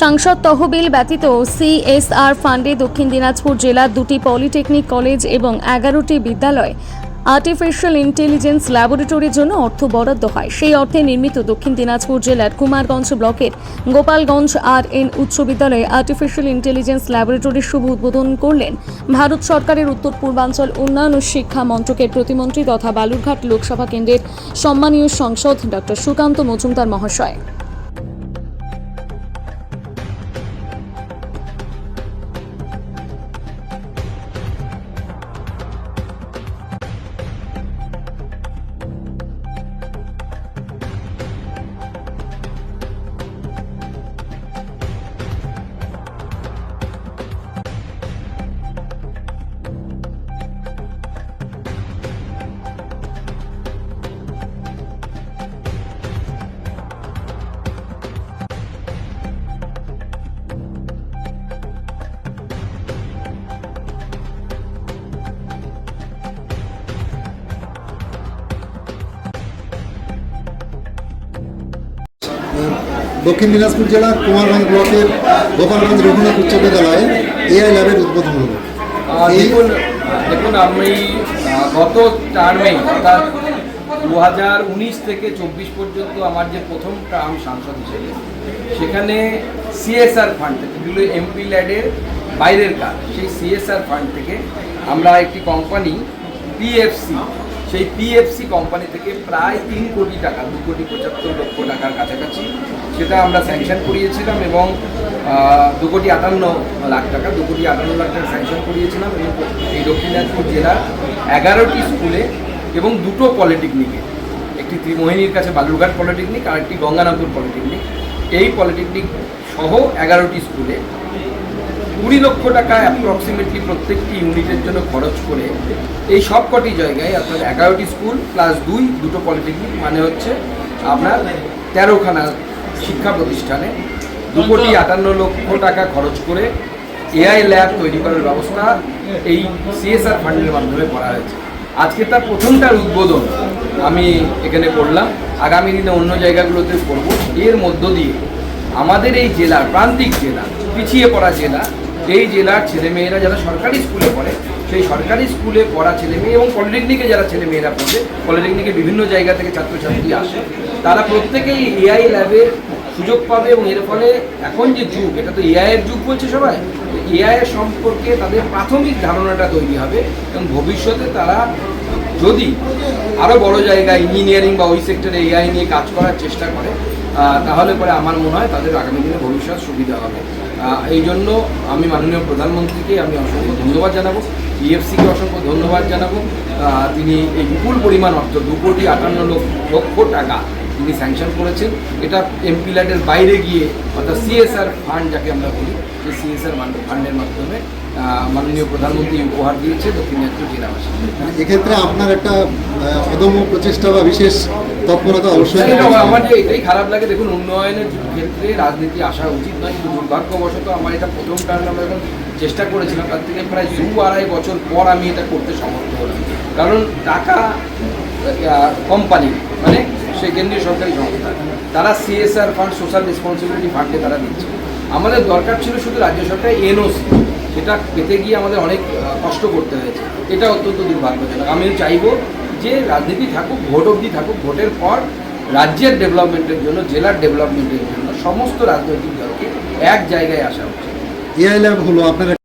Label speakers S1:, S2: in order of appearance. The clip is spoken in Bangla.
S1: সাংসদ তহবিল ব্যতীত সিএসআর ফান্ডে দক্ষিণ দিনাজপুর জেলার দুটি পলিটেকনিক কলেজ এবং এগারোটি বিদ্যালয় আর্টিফিশিয়াল ইন্টেলিজেন্স ল্যাবরেটরির জন্য অর্থ বরাদ্দ হয়। সেই অর্থে নির্মিত দক্ষিণ দিনাজপুর জেলার কুমারগঞ্জ ব্লকের গোপালগঞ্জ আর এন উচ্চ বিদ্যালয়ে আর্টিফিশিয়াল ইন্টেলিজেন্স ল্যাবরেটরির শুভ উদ্বোধন করলেন ভারত সরকারের উত্তর পূর্বাঞ্চল উন্নয়ন ও শিক্ষা মন্ত্রকের প্রতিমন্ত্রী তথা বালুরঘাট লোকসভা কেন্দ্রের সম্মানীয় সংসদ ডক্টর সুকান্ত মজুমদার মহাশয়।
S2: দক্ষিণ দিনাজপুর জেলার কুমারগঞ্জ ব্লকের গোপালগঞ্জ রঘুনাথ উচ্চ বিদ্যালয়ে এআই ল্যাবের উদ্বোধন হলো।
S3: দেখুন দেখুন আমি গত টার্মে অর্থাৎ দু হাজার উনিশ থেকে চব্বিশ পর্যন্ত আমার যে প্রথম টার্ম সাংসদ হিসেবে সেখানে সিএসআর ফান্ড থেকে যেগুলো এমপি ল্যাডের বাইরের কাজ সেই সিএসআর ফান্ড থেকে আমরা একটি কোম্পানি পিএফসি সেই পিএফসি কোম্পানি থেকে প্রায় তিন কোটি টাকা দু কোটি পঁচাত্তর লক্ষ টাকার কাছাকাছি সেটা আমরা স্যাংশন করিয়েছিলাম এবং দু কোটি আটান্ন লাখ টাকা, দু কোটি আটান্ন লাখ টাকা স্যাংশন করিয়েছিলাম এবং এই দক্ষিণ দিনাজপুর জেলার এগারোটি স্কুলে এবং দুটো পলিটেকনিকে একটি ত্রিমোহিনীর কাছে বালুরঘাট পলিটেকনিক আর একটি গঙ্গানাথপুর পলিটেকনিক এই পলিটেকনিক সহ এগারোটি স্কুলে কুড়ি লক্ষ টাকা অ্যাপ্রক্সিমেটলি প্রত্যেকটি ইউনিটের জন্য খরচ করে এই সব কটি জায়গায় অর্থাৎ এগারোটি স্কুল প্লাস দুই, দুটো পলিটেকনিক মানে হচ্ছে আপনার তেরোখানা শিক্ষা প্রতিষ্ঠানে দু কোটি আটান্ন লক্ষ টাকা খরচ করে এআই ল্যাব তৈরি করার ব্যবস্থা এই সিএসআর ফান্ডের মাধ্যমে করা হয়েছে। আজকে তার প্রথমটার উদ্বোধন আমি এখানে করলাম। আগামী দিনে অন্য জায়গাগুলোতে করব। এর মধ্য দিয়ে আমাদের এই জেলার প্রান্তিক জেলা, পিছিয়ে পড়া জেলা, এই জেলার ছেলেমেয়েরা যারা সরকারি স্কুলে পড়ে, সেই সরকারি স্কুলে পড়া ছেলেমেয়ে এবং পলিটেকনিকে যারা ছেলেমেয়েরা পড়ে, পলিটেকনিকে বিভিন্ন জায়গা থেকে ছাত্রছাত্রী আসে, তারা প্রত্যেকেই এআই ল্যাবের সুযোগ পাবে এবং এর ফলে এখন যে যুগ, এটা তো এআই এর যুগ বলছে সবাই এআই এর সম্পর্কে তাদের প্রাথমিক ধারণাটা তৈরি হবে এবং ভবিষ্যতে তারা যদি আরও বড় জায়গায় ইঞ্জিনিয়ারিং বা ওই সেক্টরে এআই নিয়ে কাজ করার চেষ্টা করে তাহলে পরে আমার মনে হয় তাদের আগামী দিনে ভবিষ্যৎ সুবিধা হবে। এই জন্য আমি মাননীয় প্রধানমন্ত্রীকে আমি অসংখ্য ধন্যবাদ জানাব ইএফসিকে অসংখ্য ধন্যবাদ জানাব। তিনি এই বিপুল পরিমাণ অর্থ, দু কোটি আটান্ন লক্ষ টাকা তিনি স্যাংশন করেছেন। এটা এমপি ল্যাডের বাইরে গিয়ে অর্থাৎ সিএসআর ফান্ড যাকে আমরা বলি সেই সিএসআর ফান্ডের মাধ্যমে মাননীয় প্রধানমন্ত্রী উপহার দিয়েছে দক্ষিণ দিনাজপুর জেলাবাসী।
S2: মানে এক্ষেত্রে আপনার একটা অদম্য প্রচেষ্টা বা বিশেষ তৎপরতা অবশ্যই
S3: আমার যে এটাই খারাপ লাগে। দেখুন উন্নয়নের ক্ষেত্রে রাজনীতি আসা উচিত নয় কিন্তু দুর্ভাগ্যবশত আমার এটা প্রথম টার্ম আমরা যখন চেষ্টা করেছিলাম তার থেকে প্রায় দু আড়াই বছর পর আমি এটা করতে সমর্থ হলাম। কারণ টাকা কোম্পানি মানে সে কেন্দ্রীয় সরকারি সংস্থা। তারা সিএসআর ফান্ড সোশ্যাল রেসপন্সিবিলিটি ফান্ডে তারা দিচ্ছে। আমাদের দরকার ছিল শুধু রাজ্য সরকারের এনওসি সেটা পেতে গিয়ে আমাদের অনেক কষ্ট করতে হয়েছে। এটা অত্যন্ত দুর্ভাগ্যজনক। আমি চাইব যে রাজনীতি থাকুক, ভোট অবধি থাকুক, ভোটের পর রাজ্যের ডেভেলপমেন্টের জন্য, জেলার ডেভেলপমেন্টের জন্য সমস্ত রাজনৈতিক দলকে এক জায়গায় আসা উচিত।
S2: হলো আপনার